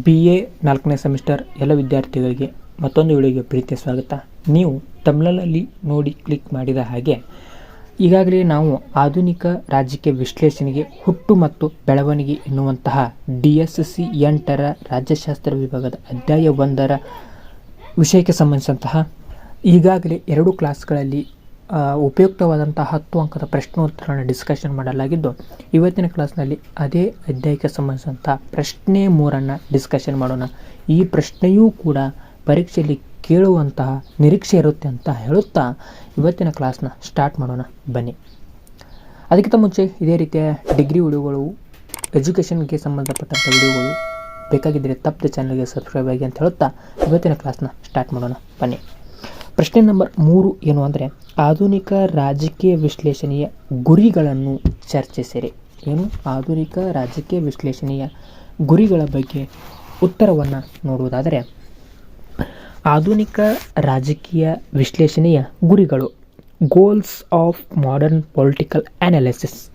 B A ನಾಲ್ಕನೇ semester ಎಲ್ಲ ವಿದ್ಯಾರ್ಥಿಗಳಿಗೆ ಮತ್ತೊಂದು ವಿಡಿಯೋಗೆ ಪ್ರೀತಿಯ ಸ್ವಾಗತ. ನೀವು ತಮಿಳಲ್ಲಿ ನೋಡಿ ಕ್ಲಿಕ್ ಮಾಡಿದ ಹಾಗೆ ಈಗಾಗಲೇ ನಾವು ಆಧುನಿಕ ರಾಜಕೀಯ ವಿಶ್ಲೇಷಣೆಗೆ ಹುಟ್ಟು ಮತ್ತು ಬೆಳವಣಿಗೆ ಎನ್ನುವಂತಹ ಡಿ ಎಸ್ ಸಿ ಎಂಟರ ರಾಜ್ಯಶಾಸ್ತ್ರ ವಿಭಾಗದ ಅಧ್ಯಾಯ ಒಂದರ ವಿಷಯಕ್ಕೆ ಸಂಬಂಧಿಸಿದಂತಹ ಈಗಾಗಲೇ ಎರಡು ಕ್ಲಾಸ್ಗಳಲ್ಲಿ ಉಪಯುಕ್ತವಾದಂತಹ ಹತ್ತು ಅಂಕದ ಪ್ರಶ್ನೋತ್ತರವನ್ನು ಡಿಸ್ಕಷನ್ ಮಾಡಲಾಗಿದ್ದು, ಇವತ್ತಿನ ಕ್ಲಾಸ್ನಲ್ಲಿ ಅದೇ ಅಧ್ಯಾಯಕ್ಕೆ ಸಂಬಂಧಿಸಿದಂಥ ಪ್ರಶ್ನೆ ಮೂರನ್ನು ಡಿಸ್ಕಷನ್ ಮಾಡೋಣ. ಈ ಪ್ರಶ್ನೆಯೂ ಕೂಡ ಪರೀಕ್ಷೆಯಲ್ಲಿ ಕೇಳುವಂತಹ ನಿರೀಕ್ಷೆ ಇರುತ್ತೆ ಅಂತ ಹೇಳುತ್ತಾ ಇವತ್ತಿನ ಕ್ಲಾಸ್ನ ಸ್ಟಾರ್ಟ್ ಮಾಡೋಣ. ಬನ್ನಿ. ಅದಕ್ಕಿಂತ ಮುಂಚೆ ಇದೇ ರೀತಿಯ ಡಿಗ್ರಿ ವಿಡಿಯೋಗಳು ಎಜುಕೇಷನ್ಗೆ ಸಂಬಂಧಪಟ್ಟಂಥ ವಿಡಿಯೋಗಳು ಬೇಕಾಗಿದ್ದರೆ ತಪ್ಪದೆ ಚಾನಲ್ಗೆ ಸಬ್ಸ್ಕ್ರೈಬ್ ಆಗಿ ಅಂತ ಹೇಳುತ್ತಾ ಇವತ್ತಿನ ಕ್ಲಾಸ್ನ ಸ್ಟಾರ್ಟ್ ಮಾಡೋಣ. ಬನ್ನಿ. ಪ್ರಶ್ನೆ ನಂಬರ್ ಮೂರು ಏನು ಅಂದರೆ ಆಧುನಿಕ ರಾಜಕೀಯ ವಿಶ್ಲೇಷಣೆಯ ಗುರಿಗಳನ್ನು ಚರ್ಚಿಸಿರಿ. ಏನು? ಆಧುನಿಕ ರಾಜಕೀಯ ವಿಶ್ಲೇಷಣೆಯ ಗುರಿಗಳ ಬಗ್ಗೆ ಉತ್ತರವನ್ನು ನೋಡುವುದಾದರೆ, ಆಧುನಿಕ ರಾಜಕೀಯ ವಿಶ್ಲೇಷಣೆಯ ಗುರಿಗಳು goals of modern political analysis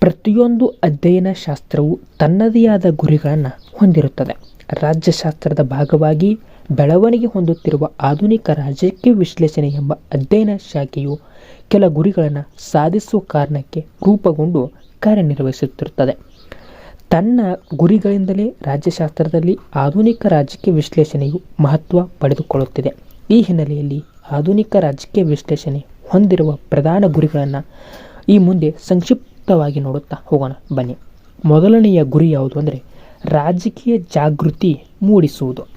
ಪ್ರತಿಯೊಂದು ಅಧ್ಯಯನ ಶಾಸ್ತ್ರವು ತನ್ನದೇ ಆದ ಗುರಿಗಳನ್ನು ಹೊಂದಿರುತ್ತದೆ. ರಾಜ್ಯಶಾಸ್ತ್ರದ ಭಾಗವಾಗಿ ಬೆಳವಣಿಗೆ ಹೊಂದುತ್ತಿರುವ ಆಧುನಿಕ ರಾಜಕೀಯ ವಿಶ್ಲೇಷಣೆ ಎಂಬ ಅಧ್ಯಯನ ಶಾಖೆಯು ಕೆಲ ಗುರಿಗಳನ್ನು ಸಾಧಿಸುವ ಕಾರಣಕ್ಕೆ ರೂಪುಗೊಂಡು ಕಾರ್ಯನಿರ್ವಹಿಸುತ್ತಿರುತ್ತದೆ. ತನ್ನ ಗುರಿಗಳಿಂದಲೇ ರಾಜ್ಯಶಾಸ್ತ್ರದಲ್ಲಿ ಆಧುನಿಕ ರಾಜಕೀಯ ವಿಶ್ಲೇಷಣೆಯು ಮಹತ್ವ ಪಡೆದುಕೊಳ್ಳುತ್ತಿದೆ. ಈ ಹಿನ್ನೆಲೆಯಲ್ಲಿ ಆಧುನಿಕ ರಾಜಕೀಯ ವಿಶ್ಲೇಷಣೆ ಹೊಂದಿರುವ ಪ್ರಧಾನ ಗುರಿಗಳನ್ನು ಈ ಮುಂದೆ ಸಂಕ್ಷಿಪ್ತವಾಗಿ ನೋಡುತ್ತಾ ಹೋಗೋಣ. ಬನ್ನಿ. ಮೊದಲನೆಯ ಗುರಿ ಯಾವುದು ಅಂದರೆ ರಾಜಕೀಯ ಜಾಗೃತಿ ಮೂಡಿಸುವುದು.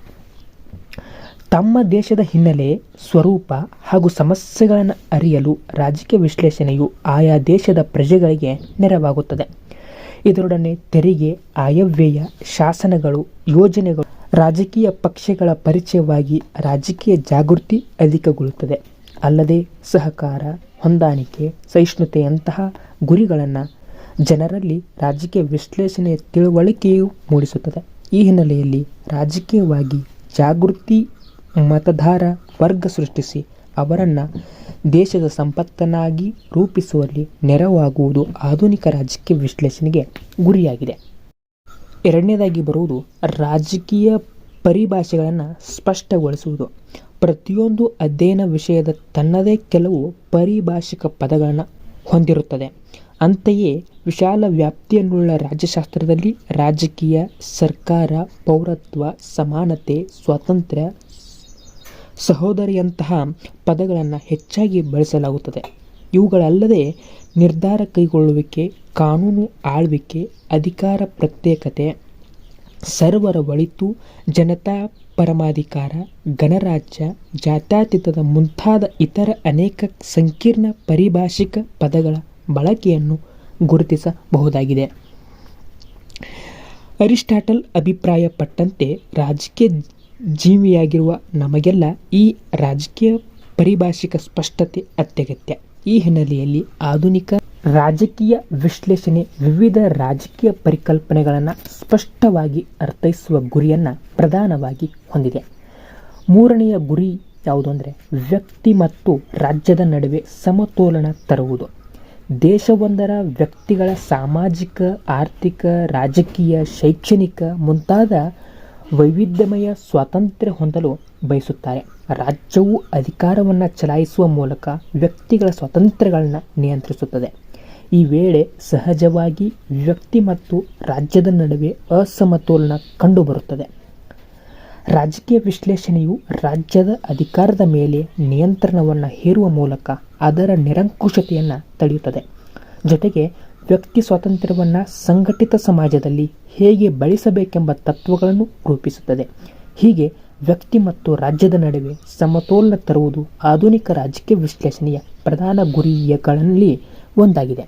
ತಮ್ಮ ದೇಶದ ಹಿನ್ನೆಲೆ ಸ್ವರೂಪ ಹಾಗೂ ಸಮಸ್ಯೆಗಳನ್ನು ಅರಿಯಲು ರಾಜಕೀಯ ವಿಶ್ಲೇಷಣೆಯು ಆಯಾ ದೇಶದ ಪ್ರಜೆಗಳಿಗೆ ನೆರವಾಗುತ್ತದೆ. ಇದರೊಡನೆ ತೆರಿಗೆ, ಆಯವ್ಯಯ, ಶಾಸನಗಳು, ಯೋಜನೆಗಳು, ರಾಜಕೀಯ ಪಕ್ಷಗಳ ಪರಿಚಯವಾಗಿ ರಾಜಕೀಯ ಜಾಗೃತಿ ಅಧಿಕಗೊಳ್ಳುತ್ತದೆ. ಅಲ್ಲದೆ ಸಹಕಾರ, ಹೊಂದಾಣಿಕೆ, ಸಹಿಷ್ಣುತೆಯಂತಹ ಗುರಿಗಳನ್ನು ಜನರಲ್ಲಿ ರಾಜಕೀಯ ವಿಶ್ಲೇಷಣೆಯ ತಿಳುವಳಿಕೆಯು ಮೂಡಿಸುತ್ತದೆ. ಈ ಹಿನ್ನೆಲೆಯಲ್ಲಿ ರಾಜಕೀಯವಾಗಿ ಜಾಗೃತಿ ಮತದಾರ ವರ್ಗ ಸೃಷ್ಟಿಸಿ ಅವರನ್ನು ದೇಶದ ಸಂಪತ್ತನ್ನಾಗಿ ರೂಪಿಸುವಲ್ಲಿ ನೆರವಾಗುವುದು ಆಧುನಿಕ ರಾಜಕೀಯ ವಿಶ್ಲೇಷಣೆಗೆ ಗುರಿಯಾಗಿದೆ. ಎರಡನೇದಾಗಿ ಬರುವುದು ರಾಜಕೀಯ ಪರಿಭಾಷೆಗಳನ್ನು ಸ್ಪಷ್ಟಗೊಳಿಸುವುದು. ಪ್ರತಿಯೊಂದು ಅಧ್ಯಯನ ವಿಷಯದ ತನ್ನದೇ ಕೆಲವು ಪರಿಭಾಷಿಕ ಪದಗಳನ್ನು ಹೊಂದಿರುತ್ತದೆ. ಅಂತೆಯೇ ವಿಶಾಲ ವ್ಯಾಪ್ತಿಯನ್ನುಳ್ಳ ರಾಜ್ಯಶಾಸ್ತ್ರದಲ್ಲಿ ರಾಜಕೀಯ, ಸರ್ಕಾರ, ಪೌರತ್ವ, ಸಮಾನತೆ, ಸ್ವಾತಂತ್ರ್ಯ ಸಹೋದರಿಯಂತಹ ಪದಗಳನ್ನು ಹೆಚ್ಚಾಗಿ ಬಳಸಲಾಗುತ್ತದೆ. ಇವುಗಳಲ್ಲದೆ ನಿರ್ಧಾರ ಕೈಗೊಳ್ಳುವಿಕೆ, ಕಾನೂನು ಆಳ್ವಿಕೆ, ಅಧಿಕಾರ ಪ್ರತ್ಯೇಕತೆ, ಸರ್ವರ ಒಳಿತು, ಜನತಾ ಪರಮಾಧಿಕಾರ, ಗಣರಾಜ್ಯ, ಜಾತ್ಯತೀತದ ಮುಂತಾದ ಇತರ ಅನೇಕ ಸಂಕೀರ್ಣ ಪರಿಭಾಷಿಕ ಪದಗಳ ಬಳಕೆಯನ್ನು ಗುರುತಿಸಬಹುದಾಗಿದೆ. ಅರಿಸ್ಟಾಟಲ್ ಅಭಿಪ್ರಾಯಪಟ್ಟಂತೆ ರಾಜಕೀಯ ಜೀವಿಯಾಗಿರುವ ನಮಗೆಲ್ಲ ಈ ರಾಜಕೀಯ ಪರಿಭಾಷಿಕ ಸ್ಪಷ್ಟತೆ ಅತ್ಯಗತ್ಯ. ಈ ಹಿನ್ನೆಲೆಯಲ್ಲಿ ಆಧುನಿಕ ರಾಜಕೀಯ ವಿಶ್ಲೇಷಣೆ ವಿವಿಧ ರಾಜಕೀಯ ಪರಿಕಲ್ಪನೆಗಳನ್ನು ಸ್ಪಷ್ಟವಾಗಿ ಅರ್ಥೈಸುವ ಗುರಿಯನ್ನು ಪ್ರಧಾನವಾಗಿ ಹೊಂದಿದೆ. ಮೂರನೆಯ ಗುರಿ ಯಾವುದು ಅಂದರೆ ವ್ಯಕ್ತಿ ಮತ್ತು ರಾಜ್ಯದ ನಡುವೆ ಸಮತೋಲನ ತರುವುದು. ದೇಶವೊಂದರ ವ್ಯಕ್ತಿಗಳ ಸಾಮಾಜಿಕ, ಆರ್ಥಿಕ, ರಾಜಕೀಯ, ಶೈಕ್ಷಣಿಕ ಮುಂತಾದ ವೈವಿಧ್ಯಮಯ ಸ್ವಾತಂತ್ರ್ಯ ಹೊಂದಲು ಬಯಸುತ್ತಾರೆ. ರಾಜ್ಯವು ಅಧಿಕಾರವನ್ನು ಚಲಾಯಿಸುವ ಮೂಲಕ ವ್ಯಕ್ತಿಗಳ ಸ್ವಾತಂತ್ರ್ಯಗಳನ್ನು ನಿಯಂತ್ರಿಸುತ್ತದೆ. ಈ ವೇಳೆ ಸಹಜವಾಗಿ ವ್ಯಕ್ತಿ ಮತ್ತು ರಾಜ್ಯದ ನಡುವೆ ಅಸಮತೋಲನ ಕಂಡುಬರುತ್ತದೆ. ರಾಜಕೀಯ ವಿಶ್ಲೇಷಣೆಯು ರಾಜ್ಯದ ಅಧಿಕಾರದ ಮೇಲೆ ನಿಯಂತ್ರಣವನ್ನು ಹೇರುವ ಮೂಲಕ ಅದರ ನಿರಂಕುಶತೆಯನ್ನು ತಡೆಯುತ್ತದೆ. ಜೊತೆಗೆ ವ್ಯಕ್ತಿ ಸ್ವಾತಂತ್ರ್ಯವನ್ನು ಸಂಘಟಿತ ಸಮಾಜದಲ್ಲಿ ಹೇಗೆ ಬಳಸಬೇಕೆಂಬ ತತ್ವಗಳನ್ನು ರೂಪಿಸುತ್ತದೆ. ಹೀಗೆ ವ್ಯಕ್ತಿ ಮತ್ತು ರಾಜ್ಯದ ನಡುವೆ ಸಮತೋಲನ ತರುವುದು ಆಧುನಿಕ ರಾಜಕೀಯ ವಿಶ್ಲೇಷಣೆಯ ಪ್ರಧಾನ ಗುರಿಗಳಲ್ಲಿ ಒಂದಾಗಿದೆ.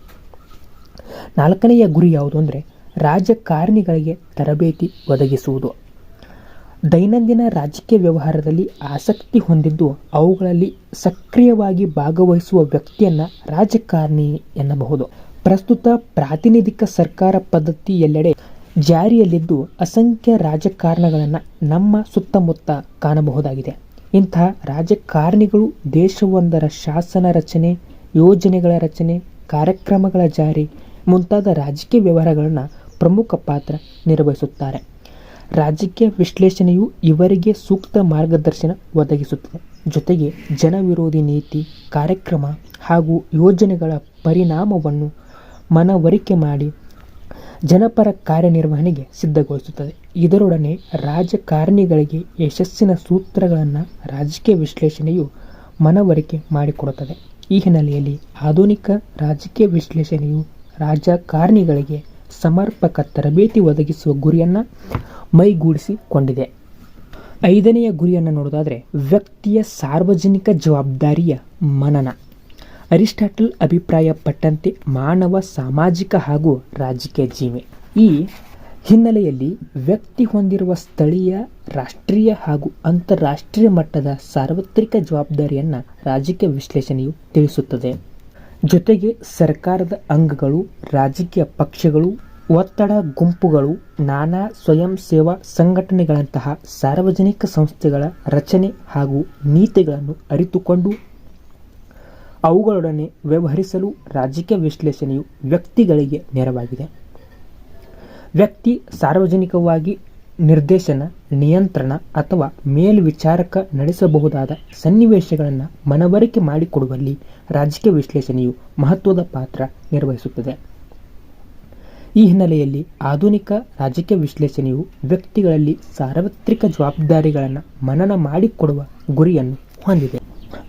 ನಾಲ್ಕನೆಯ ಗುರಿ ಯಾವುದು ಅಂದರೆ ರಾಜಕಾರಣಿಗಳಿಗೆ ತರಬೇತಿ ಒದಗಿಸುವುದು. ದೈನಂದಿನ ರಾಜಕೀಯ ವ್ಯವಹಾರದಲ್ಲಿ ಆಸಕ್ತಿ ಹೊಂದಿದ್ದು ಅವುಗಳಲ್ಲಿ ಸಕ್ರಿಯವಾಗಿ ಭಾಗವಹಿಸುವ ವ್ಯಕ್ತಿಯನ್ನು ರಾಜಕಾರಣಿ ಎನ್ನಬಹುದು. ಪ್ರಸ್ತುತ ಪ್ರಾತಿನಿಧಿಕ ಸರ್ಕಾರ ಪದ್ಧತಿ ಎಲ್ಲೆಡೆ ಜಾರಿಯಲ್ಲಿದ್ದು ಅಸಂಖ್ಯ ರಾಜಕಾರಣಗಳನ್ನು ನಮ್ಮ ಸುತ್ತಮುತ್ತ ಕಾಣಬಹುದಾಗಿದೆ. ಇಂತಹ ರಾಜಕಾರಣಿಗಳು ದೇಶವೊಂದರ ಶಾಸನ ರಚನೆ, ಯೋಜನೆಗಳ ರಚನೆ, ಕಾರ್ಯಕ್ರಮಗಳ ಜಾರಿ ಮುಂತಾದ ರಾಜಕೀಯ ವ್ಯವಹಾರಗಳನ್ನು ಪ್ರಮುಖ ಪಾತ್ರ ನಿರ್ವಹಿಸುತ್ತಾರೆ. ರಾಜಕೀಯ ವಿಶ್ಲೇಷಣೆಯು ಇವರಿಗೆ ಸೂಕ್ತ ಮಾರ್ಗದರ್ಶನ ಒದಗಿಸುತ್ತದೆ. ಜೊತೆಗೆ ಜನವಿರೋಧಿ ನೀತಿ, ಕಾರ್ಯಕ್ರಮ ಹಾಗೂ ಯೋಜನೆಗಳ ಪರಿಣಾಮವನ್ನು ಮನವರಿಕೆ ಮಾಡಿ ಜನಪರ ಕಾರ್ಯನಿರ್ವಹಣೆಗೆ ಸಿದ್ಧಗೊಳಿಸುತ್ತದೆ. ಇದರೊಡನೆ ರಾಜಕಾರಣಿಗಳಿಗೆ ಯಶಸ್ಸಿನ ಸೂತ್ರಗಳನ್ನು ರಾಜಕೀಯ ವಿಶ್ಲೇಷಣೆಯು ಮನವರಿಕೆ ಮಾಡಿಕೊಡುತ್ತದೆ. ಈ ಹಿನ್ನೆಲೆಯಲ್ಲಿ ಆಧುನಿಕ ರಾಜಕೀಯ ವಿಶ್ಲೇಷಣೆಯು ರಾಜಕಾರಣಿಗಳಿಗೆ ಸಮರ್ಪಕ ತರಬೇತಿ ಒದಗಿಸುವ ಗುರಿಯನ್ನು ಮೈಗೂಡಿಸಿಕೊಂಡಿದೆ. ಐದನೆಯ ಗುರಿಯನ್ನು ನೋಡೋದಾದರೆ ವ್ಯಕ್ತಿಯ ಸಾರ್ವಜನಿಕ ಜವಾಬ್ದಾರಿಯ ಮನನ. ಅರಿಸ್ಟಾಟಲ್ ಅಭಿಪ್ರಾಯಪಟ್ಟಂತೆ ಮಾನವ, ಸಾಮಾಜಿಕ ಹಾಗೂ ರಾಜಕೀಯ ಜೀವಿ. ಈ ಹಿನ್ನೆಲೆಯಲ್ಲಿ ವ್ಯಕ್ತಿ ಹೊಂದಿರುವ ಸ್ಥಳೀಯ, ರಾಷ್ಟ್ರೀಯ ಹಾಗೂ ಅಂತಾರಾಷ್ಟ್ರೀಯ ಮಟ್ಟದ ಸಾರ್ವತ್ರಿಕ ಜವಾಬ್ದಾರಿಯನ್ನು ರಾಜಕೀಯ ವಿಶ್ಲೇಷಣೆಯು ತಿಳಿಸುತ್ತದೆ. ಜೊತೆಗೆ ಸರ್ಕಾರದ ಅಂಗಗಳು, ರಾಜಕೀಯ ಪಕ್ಷಗಳು, ಒತ್ತಡ ಗುಂಪುಗಳು, ನಾನಾ ಸ್ವಯಂ ಸೇವಾ ಸಂಘಟನೆಗಳಂತಹ ಸಾರ್ವಜನಿಕ ಸಂಸ್ಥೆಗಳ ರಚನೆ ಹಾಗೂ ನೀತಿಗಳನ್ನು ಅರಿತುಕೊಂಡು ಅವುಗಳೊಡನೆ ವ್ಯವಹರಿಸಲು ರಾಜಕೀಯ ವಿಶ್ಲೇಷಣೆಯು ವ್ಯಕ್ತಿಗಳಿಗೆ ನೆರವಾಗಿದೆ. ವ್ಯಕ್ತಿ ಸಾರ್ವಜನಿಕವಾಗಿ ನಿರ್ದೇಶನ, ನಿಯಂತ್ರಣ ಅಥವಾ ಮೇಲ್ವಿಚಾರಕ ನಡೆಸಬಹುದಾದ ಸನ್ನಿವೇಶಗಳನ್ನು ಮನವರಿಕೆ ಮಾಡಿಕೊಡುವಲ್ಲಿ ರಾಜಕೀಯ ವಿಶ್ಲೇಷಣೆಯು ಮಹತ್ವದ ಪಾತ್ರ ನಿರ್ವಹಿಸುತ್ತದೆ. ಈ ಹಿನ್ನೆಲೆಯಲ್ಲಿ ಆಧುನಿಕ ರಾಜಕೀಯ ವಿಶ್ಲೇಷಣೆಯು ವ್ಯಕ್ತಿಗಳಲ್ಲಿ ಸಾರ್ವತ್ರಿಕ ಜವಾಬ್ದಾರಿಗಳನ್ನು ಮನನ ಮಾಡಿಕೊಡುವ ಗುರಿಯನ್ನು ಹೊಂದಿದೆ.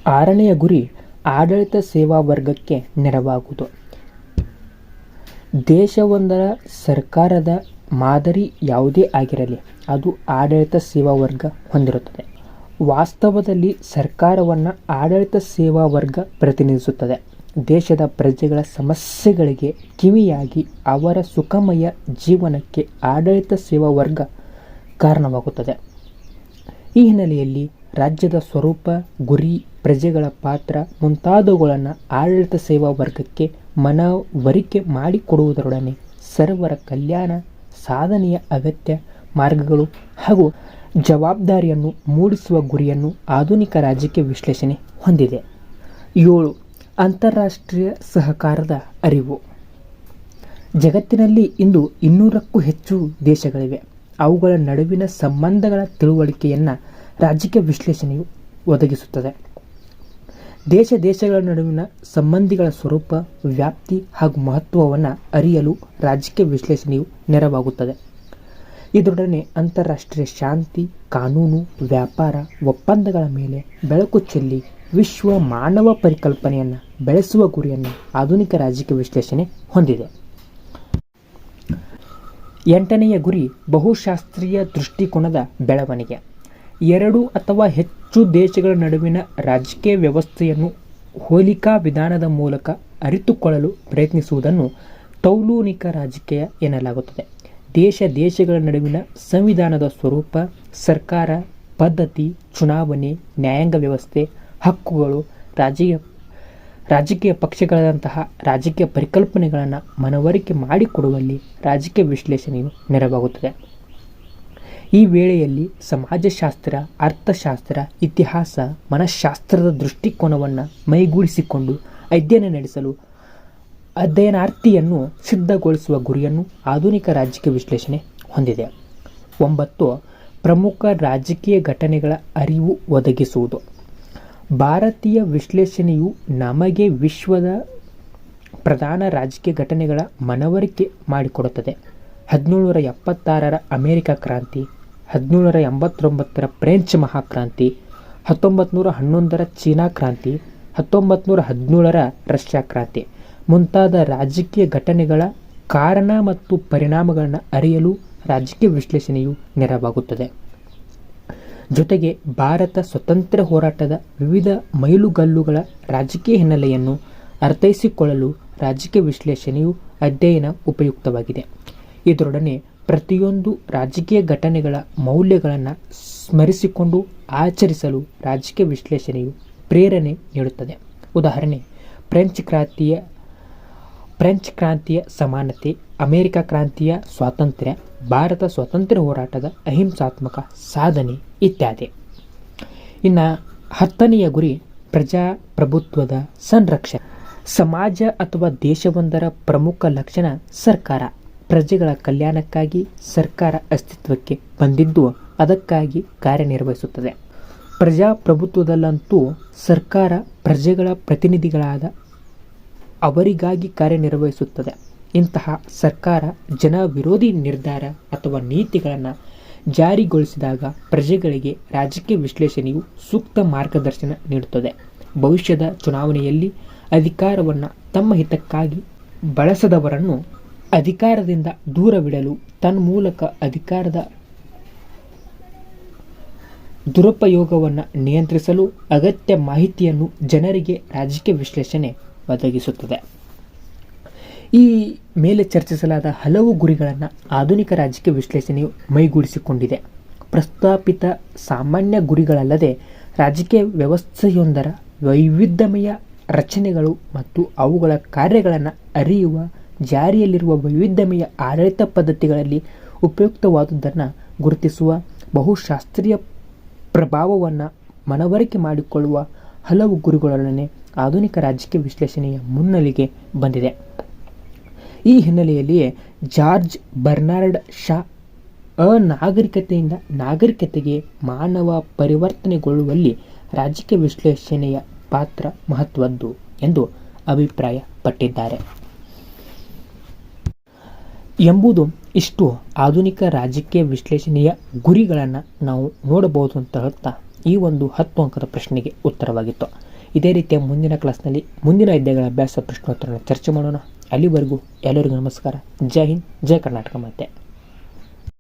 ಆರನೆಯ ಗುರಿ ಆಡಳಿತ ಸೇವಾ ವರ್ಗಕ್ಕೆ ನೆರವಾಗುವುದು. ದೇಶವೊಂದರ ಸರ್ಕಾರದ ಮಾದರಿ ಯಾವುದೇ ಆಗಿರಲಿ, ಅದು ಆಡಳಿತ ಸೇವಾ ವರ್ಗ ಹೊಂದಿರುತ್ತದೆ. ವಾಸ್ತವದಲ್ಲಿ ಸರ್ಕಾರವನ್ನು ಆಡಳಿತ ಸೇವಾ ವರ್ಗ ಪ್ರತಿನಿಧಿಸುತ್ತದೆ. ದೇಶದ ಪ್ರಜೆಗಳ ಸಮಸ್ಯೆಗಳಿಗೆ ಕಿವಿಯಾಗಿ ಅವರ ಸುಖಮಯ ಜೀವನಕ್ಕೆ ಆಡಳಿತ ಸೇವಾ ವರ್ಗ ಕಾರಣವಾಗುತ್ತದೆ. ಈ ಹಿನ್ನೆಲೆಯಲ್ಲಿ ರಾಜ್ಯದ ಸ್ವರೂಪ, ಗುರಿ, ಪ್ರಜೆಗಳ ಪಾತ್ರ ಮುಂತಾದವುಗಳನ್ನು ಆಡಳಿತ ಸೇವಾ ವರ್ಗಕ್ಕೆ ಮನವರಿಕೆ ಮಾಡಿಕೊಡುವುದರೊಡನೆ ಸರ್ವರ ಕಲ್ಯಾಣ, ಸಾಧನೆಯ ಅಗತ್ಯ ಮಾರ್ಗಗಳು ಹಾಗೂ ಜವಾಬ್ದಾರಿಯನ್ನು ಮೂಡಿಸುವ ಗುರಿಯನ್ನು ಆಧುನಿಕ ರಾಜ್ಯಕ್ಕೆ ವಿಶ್ಲೇಷಣೆ ಹೊಂದಿದೆ. ಏಳು, ಅಂತಾರಾಷ್ಟ್ರೀಯ ಸಹಕಾರದ ಅರಿವು. ಜಗತ್ತಿನಲ್ಲಿ ಇಂದು ಇನ್ನೂರಕ್ಕೂ ಹೆಚ್ಚು ದೇಶಗಳಿವೆ. ಅವುಗಳ ನಡುವಿನ ಸಂಬಂಧಗಳ ತಿಳುವಳಿಕೆಯನ್ನು ರಾಜಕೀಯ ವಿಶ್ಲೇಷಣೆಯು ಒದಗಿಸುತ್ತದೆ. ದೇಶ ದೇಶಗಳ ನಡುವಿನ ಸಂಬಂಧಿಗಳ ಸ್ವರೂಪ, ವ್ಯಾಪ್ತಿ ಹಾಗೂ ಮಹತ್ವವನ್ನು ಅರಿಯಲು ರಾಜಕೀಯ ವಿಶ್ಲೇಷಣೆಯು ನೆರವಾಗುತ್ತದೆ. ಇದರೊಡನೆ ಅಂತಾರಾಷ್ಟ್ರೀಯ ಶಾಂತಿ, ಕಾನೂನು, ವ್ಯಾಪಾರ, ಒಪ್ಪಂದಗಳ ಮೇಲೆ ಬೆಳಕು ಚೆಲ್ಲಿ ವಿಶ್ವ ಮಾನವ ಪರಿಕಲ್ಪನೆಯನ್ನು ಬೆಳೆಸುವ ಗುರಿಯನ್ನು ಆಧುನಿಕ ರಾಜಕೀಯ ವಿಶ್ಲೇಷಣೆ ಹೊಂದಿದೆ. ಎಂಟನೆಯ ಗುರಿ ಬಹುಶಾಸ್ತ್ರೀಯ ದೃಷ್ಟಿಕೋನದ ಬೆಳವಣಿಗೆ. ಎರಡು ಅಥವಾ ಹೆಚ್ಚು ದೇಶಗಳ ನಡುವಿನ ರಾಜಕೀಯ ವ್ಯವಸ್ಥೆಯನ್ನು ಹೋಲಿಕಾ ವಿಧಾನದ ಮೂಲಕ ಅರಿತುಕೊಳ್ಳಲು ಪ್ರಯತ್ನಿಸುವುದನ್ನು ತೌಲೂನಿಕ ರಾಜಕೀಯ ಎನ್ನಲಾಗುತ್ತದೆ. ದೇಶ ದೇಶಗಳ ನಡುವಿನ ಸಂವಿಧಾನದ ಸ್ವರೂಪ, ಸರ್ಕಾರ, ಪದ್ಧತಿ, ಚುನಾವಣೆ, ನ್ಯಾಯಾಂಗ ವ್ಯವಸ್ಥೆ, ಹಕ್ಕುಗಳು, ರಾಜಕೀಯ ರಾಜಕೀಯ ಪಕ್ಷಗಳಾದಂತಹ ರಾಜಕೀಯ ಪರಿಕಲ್ಪನೆಗಳನ್ನು ಮನವರಿಕೆ ಮಾಡಿಕೊಡುವಲ್ಲಿ ರಾಜಕೀಯ ವಿಶ್ಲೇಷಣೆಯು ನೆರವಾಗುತ್ತದೆ. ಈ ವೇಳೆಯಲ್ಲಿ ಸಮಾಜಶಾಸ್ತ್ರ, ಅರ್ಥಶಾಸ್ತ್ರ, ಇತಿಹಾಸ, ಮನಃಶಾಸ್ತ್ರದ ದೃಷ್ಟಿಕೋನವನ್ನು ಮೈಗೂಡಿಸಿಕೊಂಡು ಅಧ್ಯಯನ ನಡೆಸಲು ಅಧ್ಯಯನಾರ್ಥಿಯನ್ನು ಸಿದ್ಧಗೊಳಿಸುವ ಗುರಿಯನ್ನು ಆಧುನಿಕ ರಾಜಕೀಯ ವಿಶ್ಲೇಷಣೆ ಹೊಂದಿದೆ. ಒಂಬತ್ತು, ಪ್ರಮುಖ ರಾಜಕೀಯ ಘಟನೆಗಳ ಅರಿವು ಒದಗಿಸುವುದು. ಭಾರತೀಯ ವಿಶ್ಲೇಷಣೆಯು ನಮಗೆ ವಿಶ್ವದ ಪ್ರಧಾನ ರಾಜಕೀಯ ಘಟನೆಗಳ ಮನವರಿಕೆ ಮಾಡಿಕೊಡುತ್ತದೆ. ಹದಿನೇಳು ನೂರ ಎಪ್ಪತ್ತಾರರ ಅಮೆರಿಕ ಕ್ರಾಂತಿ ಹದಿನೇಳುನೂರ ಎಂಬತ್ತೊಂಬತ್ತರ ಫ್ರೆಂಚ್ ಮಹಾಕ್ರಾಂತಿ ಹತ್ತೊಂಬತ್ತು ನೂರ ಹನ್ನೊಂದರ ಚೀನಾ ಕ್ರಾಂತಿ ಹತ್ತೊಂಬತ್ತು ನೂರ ಹದಿನೇಳರ ರಷ್ಯಾ ಕ್ರಾಂತಿ. ಮುಂತಾದ ರಾಜಕೀಯ ಘಟನೆಗಳ ಕಾರಣ ಮತ್ತು ಪರಿಣಾಮಗಳನ್ನು ಅರಿಯಲು ರಾಜಕೀಯ ವಿಶ್ಲೇಷಣೆಯು ನೆರವಾಗುತ್ತದೆ. ಜೊತೆಗೆ ಭಾರತ ಸ್ವತಂತ್ರ ಹೋರಾಟದ ವಿವಿಧ ಮೈಲುಗಲ್ಲುಗಳ ರಾಜಕೀಯ ಹಿನ್ನೆಲೆಯನ್ನು ಅರ್ಥೈಸಿಕೊಳ್ಳಲು ರಾಜಕೀಯ ವಿಶ್ಲೇಷಣೆಯು ಅಧ್ಯಯನ ಉಪಯುಕ್ತವಾಗಿದೆ. ಇದರೊಡನೆ ಪ್ರತಿಯೊಂದು ರಾಜಕೀಯ ಘಟನೆಗಳ ಮೌಲ್ಯಗಳನ್ನು ಸ್ಮರಿಸಿಕೊಂಡು ಆಚರಿಸಲು ರಾಜಕೀಯ ವಿಶ್ಲೇಷಣೆಯು ಪ್ರೇರಣೆ ನೀಡುತ್ತದೆ. ಉದಾಹರಣೆ, ಫ್ರೆಂಚ್ ಕ್ರಾಂತಿಯ ಫ್ರೆಂಚ್ ಕ್ರಾಂತಿಯ ಸಮಾನತೆ, ಅಮೆರಿಕ ಕ್ರಾಂತಿಯ ಸ್ವಾತಂತ್ರ್ಯ, ಭಾರತ ಸ್ವಾತಂತ್ರ್ಯ ಹೋರಾಟದ ಅಹಿಂಸಾತ್ಮಕ ಸಾಧನೆ ಇತ್ಯಾದಿ. ಇನ್ನು ಹತ್ತನೆಯ ಗುರಿ ಪ್ರಜಾಪ್ರಭುತ್ವದ ಸಂರಕ್ಷಣೆ. ಸಮಾಜ ಅಥವಾ ದೇಶವೊಂದರ ಪ್ರಮುಖ ಲಕ್ಷಣ ಸರ್ಕಾರ. ಪ್ರಜೆಗಳ ಕಲ್ಯಾಣಕ್ಕಾಗಿ ಸರ್ಕಾರ ಅಸ್ತಿತ್ವಕ್ಕೆ ಬಂದಿದ್ದು ಅದಕ್ಕಾಗಿ ಕಾರ್ಯನಿರ್ವಹಿಸುತ್ತದೆ. ಪ್ರಜಾಪ್ರಭುತ್ವದಲ್ಲಂತೂ ಸರ್ಕಾರ ಪ್ರಜೆಗಳ ಪ್ರತಿನಿಧಿಗಳಾದ ಅವರಿಗಾಗಿ ಕಾರ್ಯನಿರ್ವಹಿಸುತ್ತದೆ. ಇಂತಹ ಸರ್ಕಾರ ಜನ ವಿರೋಧಿ ನಿರ್ಧಾರ ಅಥವಾ ನೀತಿಗಳನ್ನು ಜಾರಿಗೊಳಿಸಿದಾಗ ಪ್ರಜೆಗಳಿಗೆ ರಾಜಕೀಯ ವಿಶ್ಲೇಷಣೆಯು ಸೂಕ್ತ ಮಾರ್ಗದರ್ಶನ ನೀಡುತ್ತದೆ. ಭವಿಷ್ಯದ ಚುನಾವಣೆಯಲ್ಲಿ ಅಧಿಕಾರವನ್ನು ತಮ್ಮ ಹಿತಕ್ಕಾಗಿ ಬಳಸದವರನ್ನು ಅಧಿಕಾರದಿಂದ ದೂರವಿಡಲು ತನ್ಮೂಲಕ ಅಧಿಕಾರದ ದುರುಪಯೋಗವನ್ನು ನಿಯಂತ್ರಿಸಲು ಅಗತ್ಯ ಮಾಹಿತಿಯನ್ನು ಜನರಿಗೆ ರಾಜಕೀಯ ವಿಶ್ಲೇಷಣೆ ಒದಗಿಸುತ್ತದೆ. ಈ ಮೇಲೆ ಚರ್ಚಿಸಲಾದ ಹಲವು ಗುರಿಗಳನ್ನು ಆಧುನಿಕ ರಾಜಕೀಯ ವಿಶ್ಲೇಷಣೆಯು ಮೈಗೂಡಿಸಿಕೊಂಡಿದೆ. ಪ್ರಸ್ತಾಪಿತ ಸಾಮಾನ್ಯ ಗುರಿಗಳಲ್ಲದೆ ರಾಜಕೀಯ ವ್ಯವಸ್ಥೆಯೊಂದರ ವೈವಿಧ್ಯಮಯ ರಚನೆಗಳು ಮತ್ತು ಅವುಗಳ ಕಾರ್ಯಗಳನ್ನು ಅರಿಯುವ ಜಾರಿಯಲ್ಲಿರುವ ವೈವಿಧ್ಯಮಯ ಆಡಳಿತ ಪದ್ಧತಿಗಳಲ್ಲಿ ಉಪಯುಕ್ತವಾದುದನ್ನು ಗುರುತಿಸುವ ಬಹುಶಾಸ್ತ್ರೀಯ ಪ್ರಭಾವವನ್ನು ಮನವರಿಕೆ ಮಾಡಿಕೊಳ್ಳುವ ಹಲವು ಗುರುಗಳೊಡನೆ ಆಧುನಿಕ ರಾಜಕೀಯ ವಿಶ್ಲೇಷಣೆಯ ಮುನ್ನೆಲೆಗೆ ಬಂದಿದೆ. ಈ ಹಿನ್ನೆಲೆಯಲ್ಲಿಯೇ ಜಾರ್ಜ್ ಬರ್ನಾರ್ಡ್ ಶಾ ಅನಾಗರಿಕತೆಯಿಂದ ನಾಗರಿಕತೆಗೆ ಮಾನವ ಪರಿವರ್ತನೆಗೊಳ್ಳುವಲ್ಲಿ ರಾಜಕೀಯ ವಿಶ್ಲೇಷಣೆಯ ಪಾತ್ರ ಮಹತ್ವದ್ದು ಎಂದು ಅಭಿಪ್ರಾಯಪಟ್ಟಿದ್ದಾರೆ. ಎಂಬುದು ಇಷ್ಟು ಆಧುನಿಕ ರಾಜಕೀಯ ವಿಶ್ಲೇಷಣೆಯ ಗುರಿಗಳನ್ನು ನಾವು ನೋಡಬಹುದು ಅಂತ ಹೇಳ್ತಾ ಈ ಒಂದು ಹತ್ತು ಅಂಕದ ಪ್ರಶ್ನೆಗೆ ಉತ್ತರವಾಗಿತ್ತು. ಇದೇ ರೀತಿಯ ಮುಂದಿನ ಕ್ಲಾಸ್ನಲ್ಲಿ ಮುಂದಿನ ಅಧ್ಯಾಯಗಳ ಅಭ್ಯಾಸ ಪ್ರಶ್ನೋತ್ತರನ ಚರ್ಚೆ ಮಾಡೋಣ. ಅಲ್ಲಿವರೆಗೂ ಎಲ್ಲರಿಗೂ ನಮಸ್ಕಾರ. ಜೈ ಹಿಂದ್, ಜೈ ಕರ್ನಾಟಕ ಮತ್ತೆ